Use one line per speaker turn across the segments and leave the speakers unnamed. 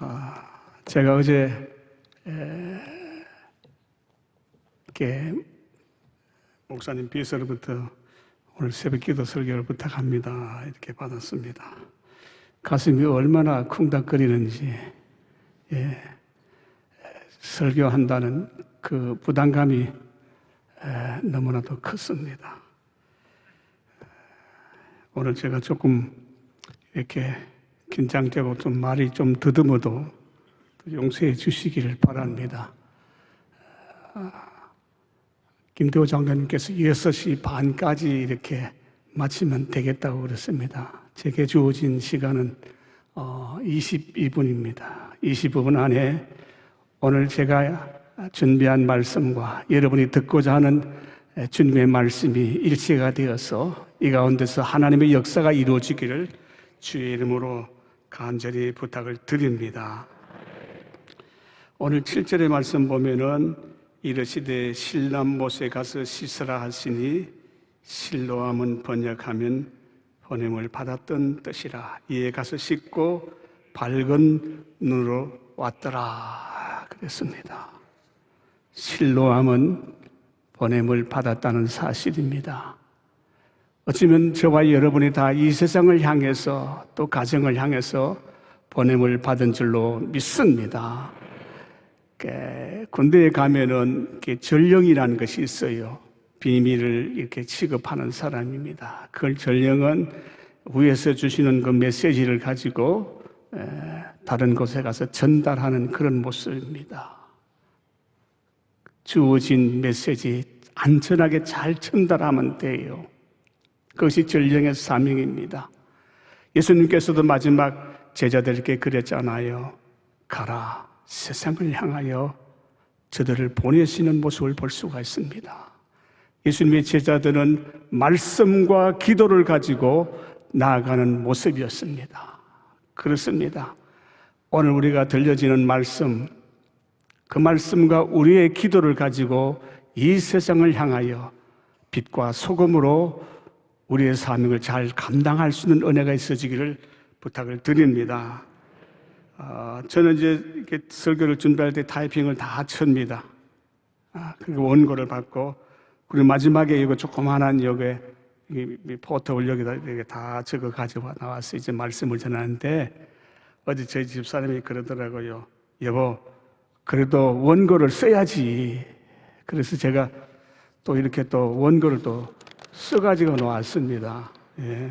아, 제가 어제 에, 이렇게 목사님 비서로부터 오늘 새벽 기도 설교를 부탁합니다 이렇게 받았습니다. 가슴이 얼마나 쿵닥거리는지 예, 설교한다는 그 부담감이 에, 너무나도 컸습니다. 오늘 제가 조금 이렇게 긴장되고 좀 말이 좀 더듬어도 용서해 주시기를 바랍니다. 아, 김대호 장로님께서 6시 반까지 이렇게 마치면 되겠다고 그랬습니다. 제게 주어진 시간은 22분입니다. 25분 안에 오늘 제가 준비한 말씀과 여러분이 듣고자 하는 주님의 말씀이 일치가 되어서 이 가운데서 하나님의 역사가 이루어지기를 주의 이름으로 간절히 부탁을 드립니다. 오늘 7절의 말씀 보면은 이르시되 실남못에 가서 씻으라 하시니 실로함은 번역하면 보냄을 받았던 뜻이라 이에 가서 씻고 밝은 눈으로 왔더라 그랬습니다. 실로함은 보냄을 받았다는 사실입니다. 어쩌면 저와 여러분이 다 이 세상을 향해서 또 가정을 향해서 보냄을 받은 줄로 믿습니다. 군대에 가면은 전령이라는 것이 있어요. 비밀을 이렇게 취급하는 사람입니다. 그 전령은 위에서 주시는 그 메시지를 가지고 다른 곳에 가서 전달하는 그런 모습입니다. 주어진 메시지 안전하게 잘 전달하면 돼요. 그것이 전령의 사명입니다. 예수님께서도 마지막 제자들에게 그랬잖아요. 가라. 세상을 향하여 저들을 보내시는 모습을 볼 수가 있습니다. 예수님의 제자들은 말씀과 기도를 가지고 나아가는 모습이었습니다. 그렇습니다. 오늘 우리가 들려지는 말씀, 그 말씀과 우리의 기도를 가지고 이 세상을 향하여 빛과 소금으로 우리의 사명을 잘 감당할 수 있는 은혜가 있어지기를 부탁을 드립니다. 어, 저는 이제 설교를 준비할 때 타이핑을 다 칩니다. 아, 그리고 원고를 받고, 그리고 마지막에 이거 조그만한 여기에 포토를 여기다 이렇게 다 적어 가지고 나와서 이제 말씀을 전하는데, 어제 저희 집사람이 그러더라고요. 여보, 그래도 원고를 써야지. 그래서 제가 또 이렇게 또 원고를 또 써가지고 나왔습니다. 예.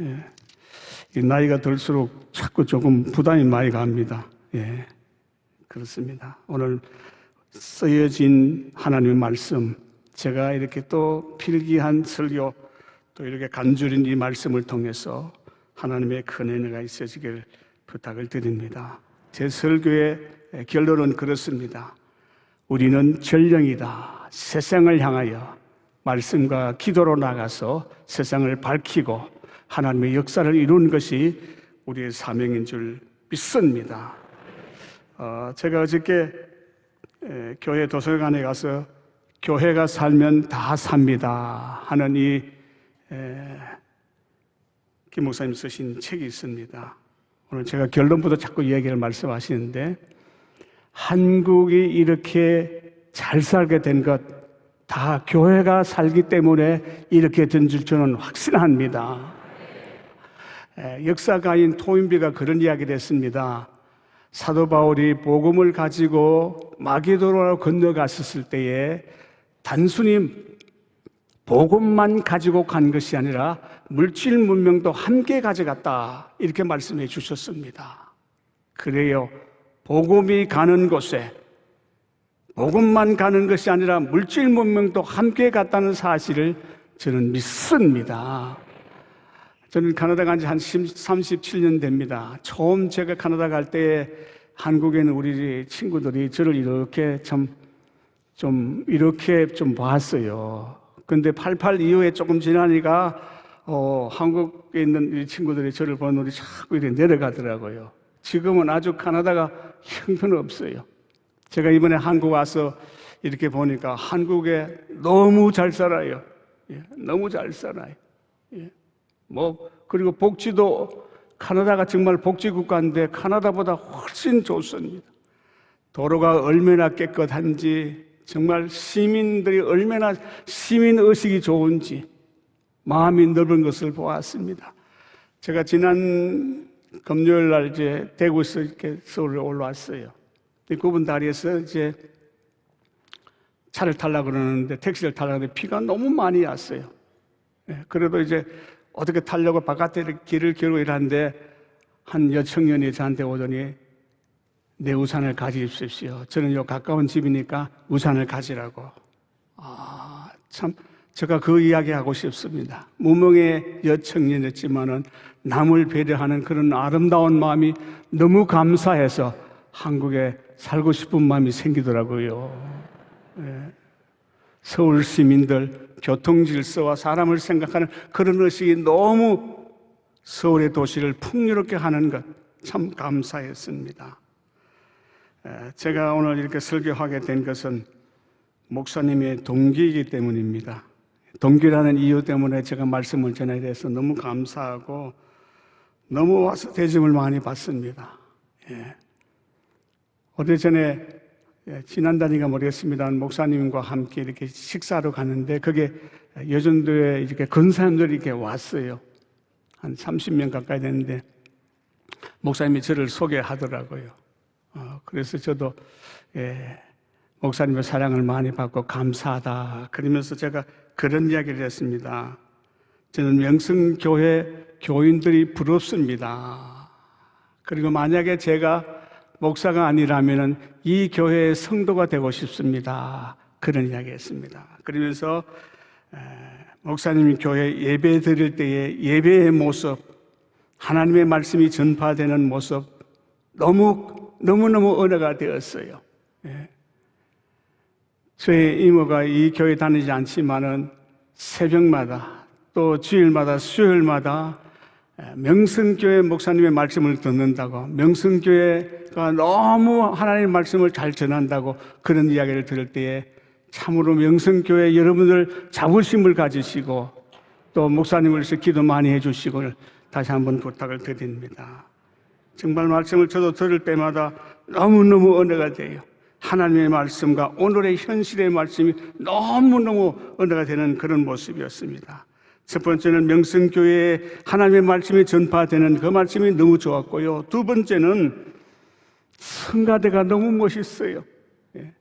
예. 나이가 들수록 자꾸 조금 부담이 많이 갑니다. 예. 그렇습니다. 오늘 쓰여진 하나님의 말씀, 제가 이렇게 또 필기한 설교, 또 이렇게 간주린 이 말씀을 통해서 하나님의 큰 은혜가 있어지길 부탁을 드립니다. 제 설교의 결론은 그렇습니다. 우리는 전령이다. 세상을 향하여 말씀과 기도로 나가서 세상을 밝히고 하나님의 역사를 이루는 것이 우리의 사명인 줄 믿습니다. 어, 제가 어저께 에, 교회 도서관에 가서 교회가 살면 다 삽니다 하는 이김 목사님 쓰신 책이 있습니다. 오늘 제가 결론부터 자꾸 이야기를 말씀하시는데 한국이 이렇게 잘 살게 된 것 다 교회가 살기 때문에 이렇게 된 줄 저는 확신합니다. 역사가인 토인비가 그런 이야기를 했습니다. 사도 바울이 복음을 가지고 마게도로로 건너갔었을 때에 단순히 복음만 가지고 간 것이 아니라 물질 문명도 함께 가져갔다. 이렇게 말씀해 주셨습니다. 그래요. 복음이 가는 곳에 복음만 가는 것이 아니라 물질 문명도 함께 갔다는 사실을 저는 믿습니다. 저는 카나다 간 지 한 37년 됩니다. 처음 제가 카나다 갈때 한국에 는 우리 친구들이 저를 이렇게 참 좀 이렇게 좀 봤어요. 근데 88 이후에 조금 지나니까 어, 한국에 있는 이 친구들이 저를 보는 우리 자꾸 이렇게 내려가더라고요. 지금은 아주 카나다가 형편없어요. 제가 이번에 한국 와서 이렇게 보니까 한국에 너무 잘 살아요. 예, 너무 잘 살아요. 예. 뭐 그리고 복지도 카나다가 정말 복지 국가인데 카나다보다 훨씬 좋습니다. 도로가 얼마나 깨끗한지 정말 시민들이 얼마나 시민 의식이 좋은지 마음이 넓은 것을 보았습니다. 제가 지난 금요일 날 이제 대구에서 이렇게 서울에 올라왔어요. 구분 다리에서 이제 차를 타려고 그러는데 택시를 타려고 하는데 비가 너무 많이 왔어요. 예, 그래도 이제 어떻게 타려고 바깥에 길을 겨루고 이러는데 한 여청년이 저한테 오더니 내 우산을 가지십시오. 저는 요 가까운 집이니까 우산을 가지라고. 아, 참, 제가 그 이야기 하고 싶습니다. 무명의 여청년이었지만은 남을 배려하는 그런 아름다운 마음이 너무 감사해서 한국에 살고 싶은 마음이 생기더라고요. 예. 서울 시민들 교통 질서와 사람을 생각하는 그런 의식이 너무 서울의 도시를 풍요롭게 하는 것 참 감사했습니다. 에, 제가 오늘 이렇게 설교하게 된 것은 목사님의 동기이기 때문입니다. 동기라는 이유 때문에 제가 말씀을 전하게 돼서 너무 감사하고 너무 와서 대접을 많이 받습니다. 예. 오래전에 예, 지난달인가 모르겠습니다. 목사님과 함께 이렇게 식사로 가는데 그게 여전도에 이렇게 근사람들이 이렇게 왔어요. 한 30명 가까이 됐는데 목사님이 저를 소개하더라고요. 어, 그래서 저도 예, 목사님의 사랑을 많이 받고 감사하다. 그러면서 제가 그런 이야기를 했습니다. 저는 명성교회 교인들이 부럽습니다. 그리고 만약에 제가 목사가 아니라면 이 교회의 성도가 되고 싶습니다. 그런 이야기 했습니다. 그러면서 에, 목사님이 교회 예배 드릴 때의 예배의 모습, 하나님의 말씀이 전파되는 모습, 너무, 너무너무 은혜가 되었어요. 예. 저희 이모가 이 교회 다니지 않지만은 새벽마다 또 주일마다 수요일마다 명성교회 목사님의 말씀을 듣는다고 명성교회가 너무 하나님의 말씀을 잘 전한다고 그런 이야기를 들을 때에 참으로 명성교회 여러분들 자부심을 가지시고 또 목사님을 위해서 기도 많이 해주시고 다시 한번 부탁을 드립니다. 정말 말씀을 저도 들을 때마다 너무너무 은혜가 돼요. 하나님의 말씀과 오늘의 현실의 말씀이 너무너무 은혜가 되는 그런 모습이었습니다. 첫 번째는 명성교회에 하나님의 말씀이 전파되는 그 말씀이 너무 좋았고요. 두 번째는 성가대가 너무 멋있어요. 예.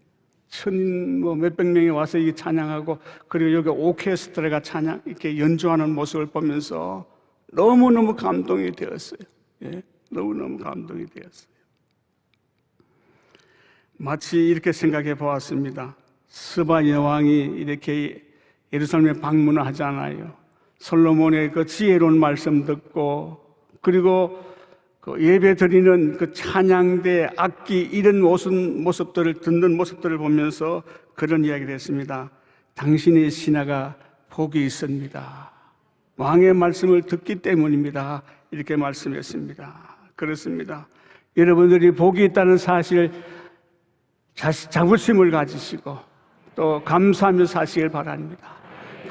천, 뭐, 몇백 명이 와서 이 찬양하고, 그리고 여기 오케스트라가 찬양, 이렇게 연주하는 모습을 보면서 너무 너무 감동이 되었어요. 예. 너무 너무 감동이 되었어요. 마치 이렇게 생각해 보았습니다. 스바 여왕이 이렇게 예루살렘에 방문을 하잖아요. 솔로몬의 그 지혜로운 말씀 듣고 그리고 그 예배 드리는 그 찬양대, 악기 이런 모습, 모습들을 듣는 모습들을 보면서 그런 이야기를 했습니다. 당신의 신하가 복이 있습니다. 왕의 말씀을 듣기 때문입니다. 이렇게 말씀했습니다. 그렇습니다. 여러분들이 복이 있다는 사실 자부심을 가지시고 또 감사하며 사시길 바랍니다.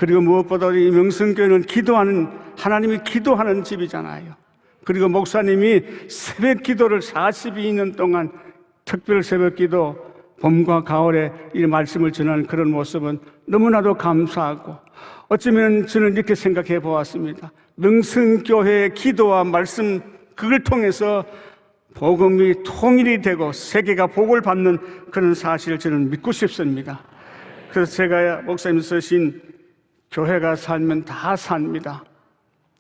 그리고 무엇보다 이 명성교회는 기도하는 하나님이 기도하는 집이잖아요. 그리고 목사님이 새벽 기도를 42년 동안 특별 새벽 기도 봄과 가을에 이 말씀을 전하는 그런 모습은 너무나도 감사하고 어쩌면 저는 이렇게 생각해 보았습니다. 명성교회의 기도와 말씀 그걸 통해서 복음이 통일이 되고 세계가 복을 받는 그런 사실을 저는 믿고 싶습니다. 그래서 제가 목사님 쓰신 교회가 살면 다 삽니다.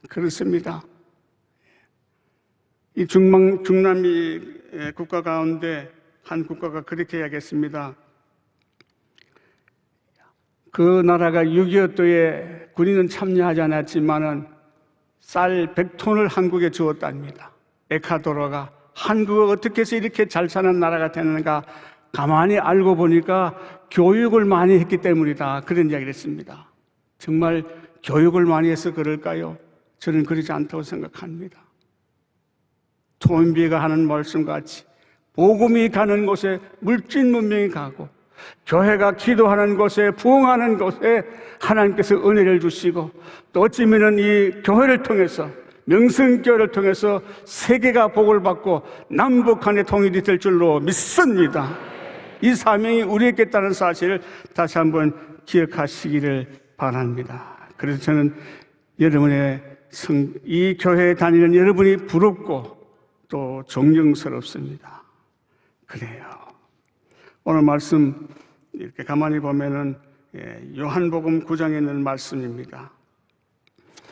그렇습니다. 이 중망, 중남미 국가 가운데 한 국가가 그렇게 이야기했습니다. 그 나라가 6.25도에 군인은 참여하지 않았지만은 쌀 100톤을 한국에 주었답니다. 에카도르가 한국을 어떻게 해서 이렇게 잘 사는 나라가 되는가 가만히 알고 보니까 교육을 많이 했기 때문이다. 그런 이야기를 했습니다. 정말 교육을 많이 해서 그럴까요? 저는 그러지 않다고 생각합니다. 토인비가 하는 말씀 같이 복음이 가는 곳에 물질 문명이 가고 교회가 기도하는 곳에 부흥하는 곳에 하나님께서 은혜를 주시고 또 어찌면은 이 교회를 통해서 명성교회를 통해서 세계가 복을 받고 남북한의 통일이 될 줄로 믿습니다. 이 사명이 우리에게 있다는 사실을 다시 한번 기억하시기를 바랍니다. 그래서 저는 여러분의 성, 이 교회에 다니는 여러분이 부럽고 또 존경스럽습니다. 그래요. 오늘 말씀 이렇게 가만히 보면은 예, 요한복음 9장에 있는 말씀입니다.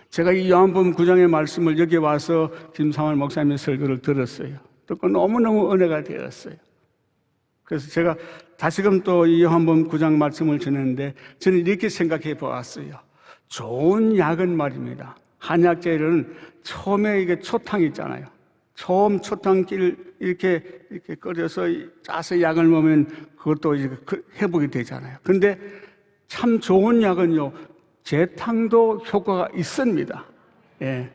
제가 이 요한복음 9장의 말씀을 여기 와서 김상환 목사님의 설교를 들었어요. 듣고 너무너무 은혜가 되었어요. 그래서 제가 다시금 또 이 요한복음 9장 말씀을 전했는데 저는 이렇게 생각해 보았어요. 좋은 약은 말입니다. 한약재는 처음에 이게 초탕 있잖아요. 처음 초탕기를 이렇게 이렇게 끓여서 짜서 약을 먹으면 그것도 이제 그 회복이 되잖아요. 근데 참 좋은 약은요, 재탕도 효과가 있습니다. 예.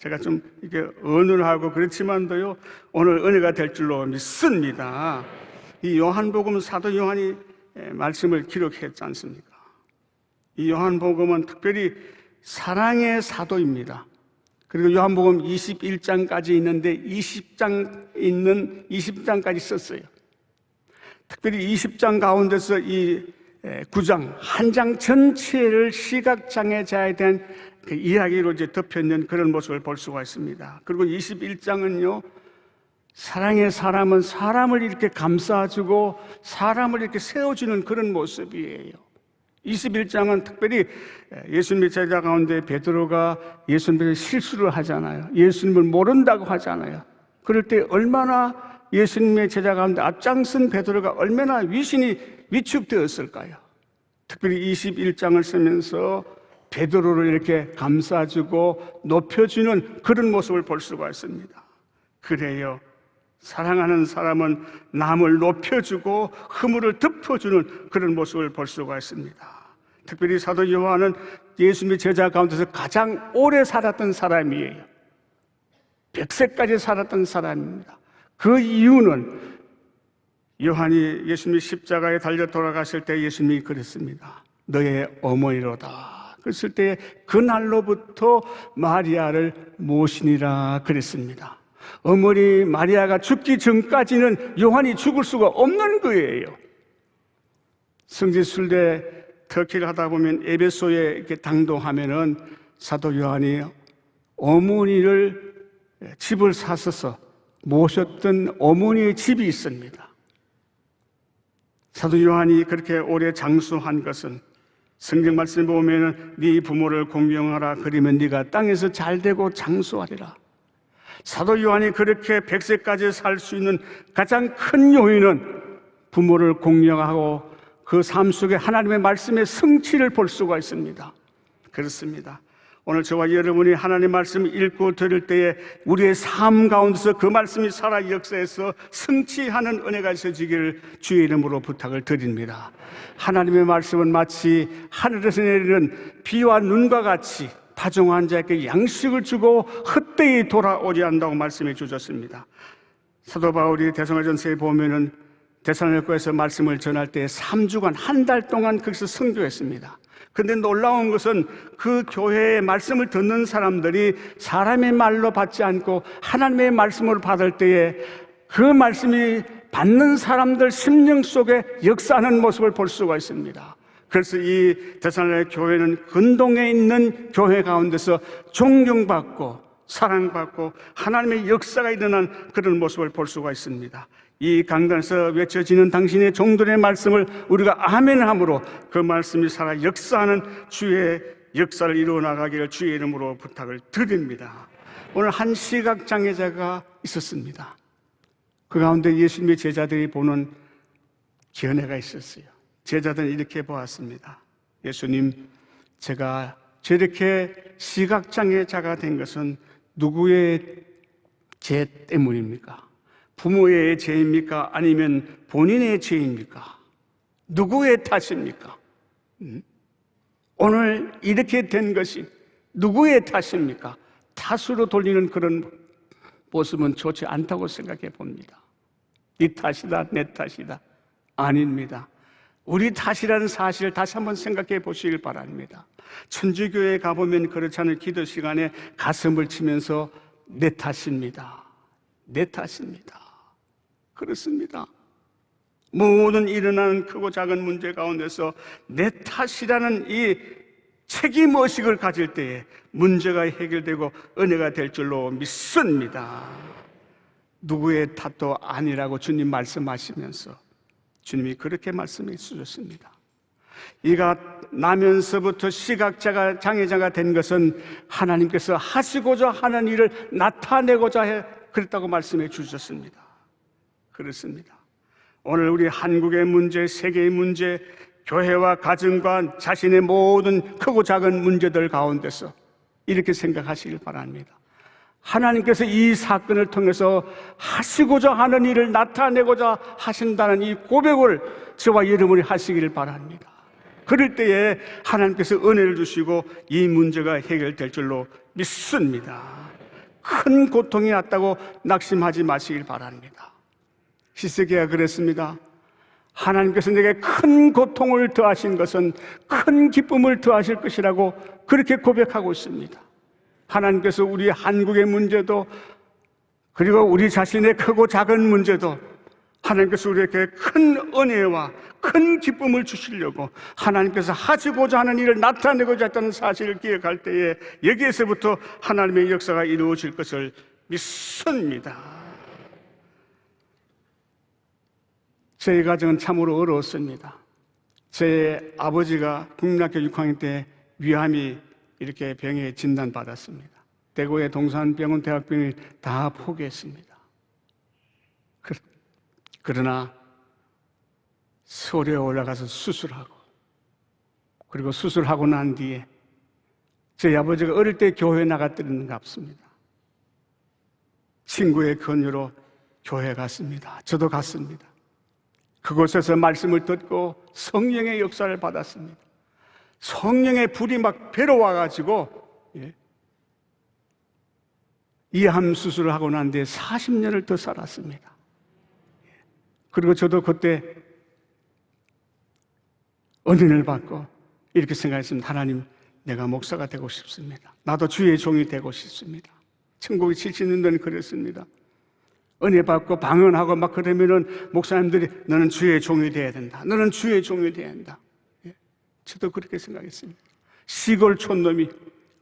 제가 좀 이게 언어하고 그렇지만도요, 오늘 은혜가 될 줄로 믿습니다. 이 요한복음 사도 요한이 예, 말씀을 기록했지 않습니까? 이 요한복음은 특별히 사랑의 사도입니다. 그리고 요한복음 21장까지 있는데 20장 있는 20장까지 썼어요. 특별히 20장 가운데서 이 9장 한 장 전체를 시각장애자에 대한 그 이야기로 이제 덮여 있는 그런 모습을 볼 수가 있습니다. 그리고 21장은요, 사랑의 사람은 사람을 이렇게 감싸주고 사람을 이렇게 세워주는 그런 모습이에요. 21장은 특별히 예수님의 제자 가운데 베드로가 예수님의 실수를 하잖아요. 예수님을 모른다고 하잖아요. 그럴 때 얼마나 예수님의 제자 가운데 앞장선 베드로가 얼마나 위신이 위축되었을까요? 특별히 21장을 쓰면서 베드로를 이렇게 감싸주고 높여주는 그런 모습을 볼 수가 있습니다. 그래요. 사랑하는 사람은 남을 높여주고 허물을 덮어주는 그런 모습을 볼 수가 있습니다. 특별히 사도 요한은 예수님의 제자 가운데서 가장 오래 살았던 사람이에요. 100세까지 살았던 사람입니다. 그 이유는 요한이 예수님이 십자가에 달려 돌아가실 때 예수님이 그랬습니다. 너의 어머니로다. 그랬을 때 그날로부터 마리아를 모시니라 그랬습니다. 어머니 마리아가 죽기 전까지는 요한이 죽을 수가 없는 거예요. 성지순례 터키를 하다 보면 에베소에 이렇게 당도하면은 사도 요한이 어머니를 집을 사서서 모셨던 어머니의 집이 있습니다. 사도 요한이 그렇게 오래 장수한 것은 성경 말씀에 보면은 네 부모를 공경하라 그러면 네가 땅에서 잘 되고 장수하리라. 사도 요한이 그렇게 100세까지 살 수 있는 가장 큰 요인은 부모를 공경하고 그 삶 속에 하나님의 말씀의 성취를 볼 수가 있습니다. 그렇습니다. 오늘 저와 여러분이 하나님 말씀을 읽고 들을 때에 우리의 삶 가운데서 그 말씀이 살아 역사에서 성취하는 은혜가 있어지기를 주의 이름으로 부탁을 드립니다. 하나님의 말씀은 마치 하늘에서 내리는 비와 눈과 같이 파종한 자에게 양식을 주고 헛되이 돌아오지 않는다고 말씀해 주셨습니다. 사도 바울이 대성화전서에 보면은 대사로니에서 말씀을 전할 때 3주간 한 달 동안 거기서 선교했습니다. 그런데 놀라운 것은 그 교회의 말씀을 듣는 사람들이 사람의 말로 받지 않고 하나님의 말씀으로 받을 때에 그 말씀이 받는 사람들 심령 속에 역사하는 모습을 볼 수가 있습니다. 그래서 이 대산의 교회는 근동에 있는 교회 가운데서 존경받고 사랑받고 하나님의 역사가 일어난 그런 모습을 볼 수가 있습니다. 이 강단에서 외쳐지는 당신의 종들의 말씀을 우리가 아멘함으로 그 말씀이 살아 역사하는 주의 역사를 이루어 나가기를 주의 이름으로 부탁을 드립니다. 오늘 한 시각 장애자가 있었습니다. 그 가운데 예수님의 제자들이 보는 견해가 있었어요. 제자들은 이렇게 보았습니다. 예수님, 제가 저렇게 시각장애자가 된 것은 누구의 죄 때문입니까? 부모의 죄입니까? 아니면 본인의 죄입니까? 누구의 탓입니까? 음? 오늘 이렇게 된 것이 누구의 탓입니까? 탓으로 돌리는 그런 모습은 좋지 않다고 생각해 봅니다. 네 탓이다, 내 탓이다. 아닙니다. 우리 탓이라는 사실을 다시 한번 생각해 보시길 바랍니다. 천주교에 가보면 그렇지 않은 기도 시간에 가슴을 치면서 내 탓입니다. 내 탓입니다. 그렇습니다. 모든 일어나는 크고 작은 문제 가운데서 내 탓이라는 이 책임 의식을 가질 때에 문제가 해결되고 은혜가 될 줄로 믿습니다. 누구의 탓도 아니라고 주님 말씀하시면서 주님이 그렇게 말씀해 주셨습니다. 이가 나면서부터 시각자가 장애자가 된 것은 하나님께서 하시고자 하는 일을 나타내고자 해 그랬다고 말씀해 주셨습니다. 그렇습니다. 오늘 우리 한국의 문제, 세계의 문제, 교회와 가정과 자신의 모든 크고 작은 문제들 가운데서 이렇게 생각하시길 바랍니다. 하나님께서 이 사건을 통해서 하시고자 하는 일을 나타내고자 하신다는 이 고백을 저와 여러분이 하시기를 바랍니다. 그럴 때에 하나님께서 은혜를 주시고 이 문제가 해결될 줄로 믿습니다. 큰 고통이 왔다고 낙심하지 마시길 바랍니다. 히스기야 그랬습니다. 하나님께서 내게 큰 고통을 더하신 것은 큰 기쁨을 더하실 것이라고 그렇게 고백하고 있습니다. 하나님께서 우리 한국의 문제도 그리고 우리 자신의 크고 작은 문제도 하나님께서 우리에게 큰 은혜와 큰 기쁨을 주시려고 하나님께서 하시고자 하는 일을 나타내고자 했다는 사실을 기억할 때에 여기에서부터 하나님의 역사가 이루어질 것을 믿습니다. 제 가정은 참으로 어려웠습니다. 제 아버지가 국민학교 6학년 때 위암이 이렇게 병에 진단받았습니다. 대구의 동산병원 대학병을 다 포기했습니다. 그, 그러나 서울에 올라가서 수술하고 그리고 수술하고 난 뒤에 제 아버지가 어릴 때 교회 나갔던 것 같습니다. 친구의 권유로 교회 갔습니다. 저도 갔습니다. 그곳에서 말씀을 듣고 성령의 역사를 받았습니다. 성령의 불이 막 배로 와가지고 예. 이암 수술을 하고 난 뒤에 40년을 더 살았습니다. 예. 그리고 저도 그때 은혜를 받고 이렇게 생각했습니다. 하나님, 내가 목사가 되고 싶습니다. 나도 주의 종이 되고 싶습니다. 1970년대는 그랬습니다. 은혜 받고 방언하고 막 그러면은 목사님들이 너는 주의 종이 돼야 된다. 너는 주의 종이 돼야 된다. 예. 저도 그렇게 생각했습니다. 시골 촌놈이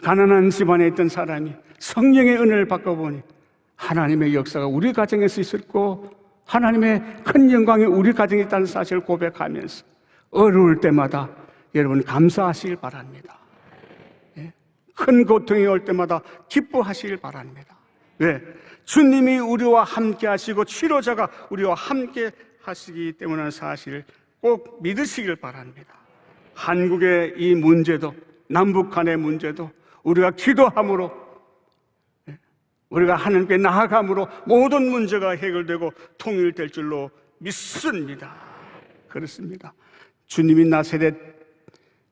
가난한 집안에 있던 사람이 성령의 은혜를 받고 보니 하나님의 역사가 우리 가정에서 있었고 하나님의 큰 영광이 우리 가정에 있다는 사실을 고백하면서 어려울 때마다 여러분 감사하시길 바랍니다. 예. 큰 고통이 올 때마다 기뻐하시길 바랍니다. 왜? 주님이 우리와 함께 하시고 치료자가 우리와 함께 하시기 때문에 사실을 꼭 믿으시길 바랍니다. 한국의 이 문제도 남북 간의 문제도 우리가 기도함으로 예, 우리가 하나님께 나아감으로 모든 문제가 해결되고 통일될 줄로 믿습니다. 그렇습니다. 주님이 나세렛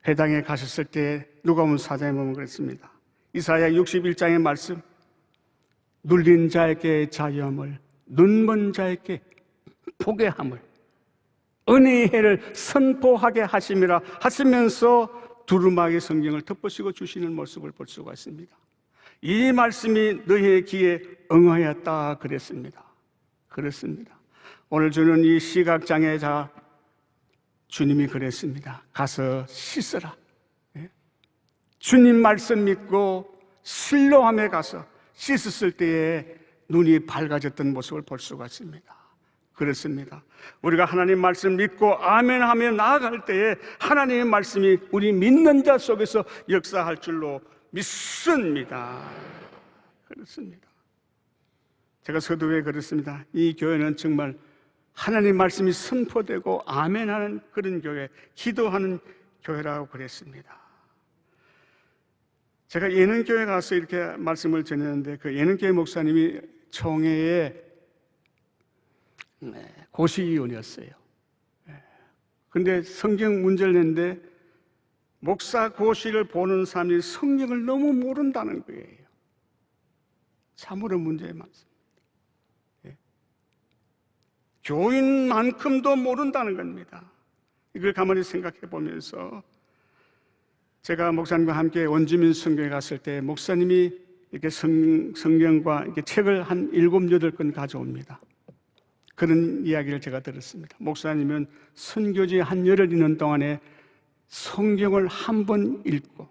회당에 가셨을 때 누가복음 사장에 보면 그랬습니다. 이사야 61장의 말씀 눌린 자에게 자유함을 눈먼 자에게 보게 함을 은혜의 해를 선포하게 하심이라 하시면서 두루마기 성경을 덮으시고 주시는 모습을 볼 수가 있습니다. 이 말씀이 너희의 귀에 응하였다 그랬습니다. 그렇습니다. 오늘 주는 이 시각장애자 주님이 그랬습니다. 가서 씻어라. 예? 주님 말씀 믿고 신뢰함에 가서 씻었을 때에 눈이 밝아졌던 모습을 볼 수가 있습니다. 그렇습니다. 우리가 하나님 말씀 믿고 아멘 하며 나아갈 때에 하나님의 말씀이 우리 믿는 자 속에서 역사할 줄로 믿습니다. 그렇습니다. 제가 서두에 그렇습니다. 이 교회는 정말 하나님 말씀이 선포되고 아멘 하는 그런 교회, 기도하는 교회라고 그랬습니다. 제가 예능교회 가서 이렇게 말씀을 전했는데 그 예능교회 목사님이 총회에 네, 고시위원이었어요. 근데 성경 문제를 냈는데 목사 고시를 보는 사람이 성경을 너무 모른다는 거예요. 참으로 문제 많습니다. 예. 교인만큼도 모른다는 겁니다. 이걸 가만히 생각해 보면서 제가 목사님과 함께 원주민 성경에 갔을 때 목사님이 이렇게 성, 성경과 이렇게 책을 한 일곱 여덟 권 가져옵니다. 그런 이야기를 제가 들었습니다. 목사님은 선교지 한 열흘 있는 동안에 성경을 한 번 읽고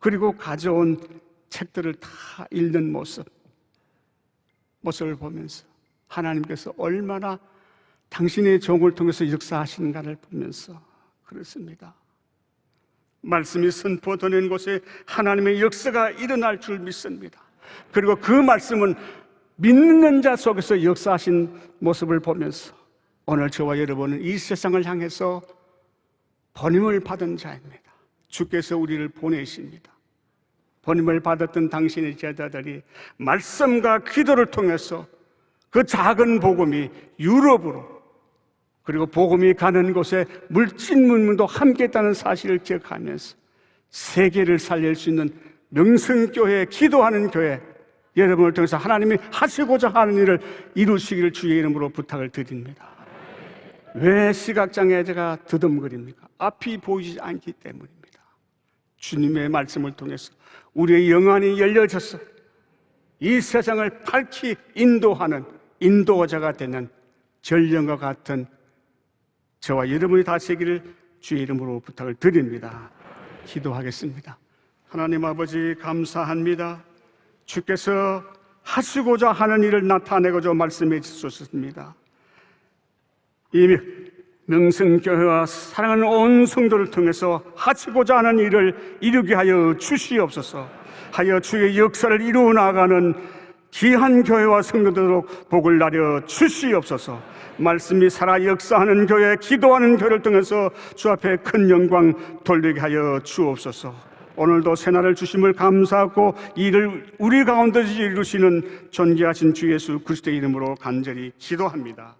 그리고 가져온 책들을 다 읽는 모습, 모습을 보면서 하나님께서 얼마나 당신의 종을 통해서 역사하시는가를 보면서 그렇습니다. 말씀이 선포되는 곳에 하나님의 역사가 일어날 줄 믿습니다. 그리고 그 말씀은 믿는 자 속에서 역사하신 모습을 보면서 오늘 저와 여러분은 이 세상을 향해서 번임을 받은 자입니다. 주께서 우리를 보내십니다. 번임을 받았던 당신의 제자들이 말씀과 기도를 통해서 그 작은 복음이 유럽으로 그리고 복음이 가는 곳에 물질문문도 함께 있다는 사실을 기억하면서 세계를 살릴 수 있는 명성교회, 기도하는 교회 여러분을 통해서 하나님이 하시고자 하는 일을 이루시기를 주의 이름으로 부탁을 드립니다. 왜 시각장애자가 더듬거립니까? 앞이 보이지 않기 때문입니다. 주님의 말씀을 통해서 우리의 영안이 열려져서 이 세상을 밝히 인도하는 인도자가 되는 전령과 같은 저와 여러분이 다 되기를 주의 이름으로 부탁을 드립니다. 기도하겠습니다. 하나님 아버지 감사합니다. 주께서 하시고자 하는 일을 나타내고자 말씀해 주셨습니다. 이 명성교회와 사랑하는 온 성도를 통해서 하시고자 하는 일을 이루게 하여 주시옵소서. 하여 주의 역사를 이루어 나가는 귀한 교회와 성도들로 복을 나려 주시옵소서. 말씀이 살아 역사하는 교회 기도하는 교회를 통해서 주 앞에 큰 영광 돌리게 하여 주옵소서 오늘도 새날을 주심을 감사하고 이를 우리 가운데 이루시는 존귀하신 주 예수 그리스도의 이름으로 간절히 기도합니다.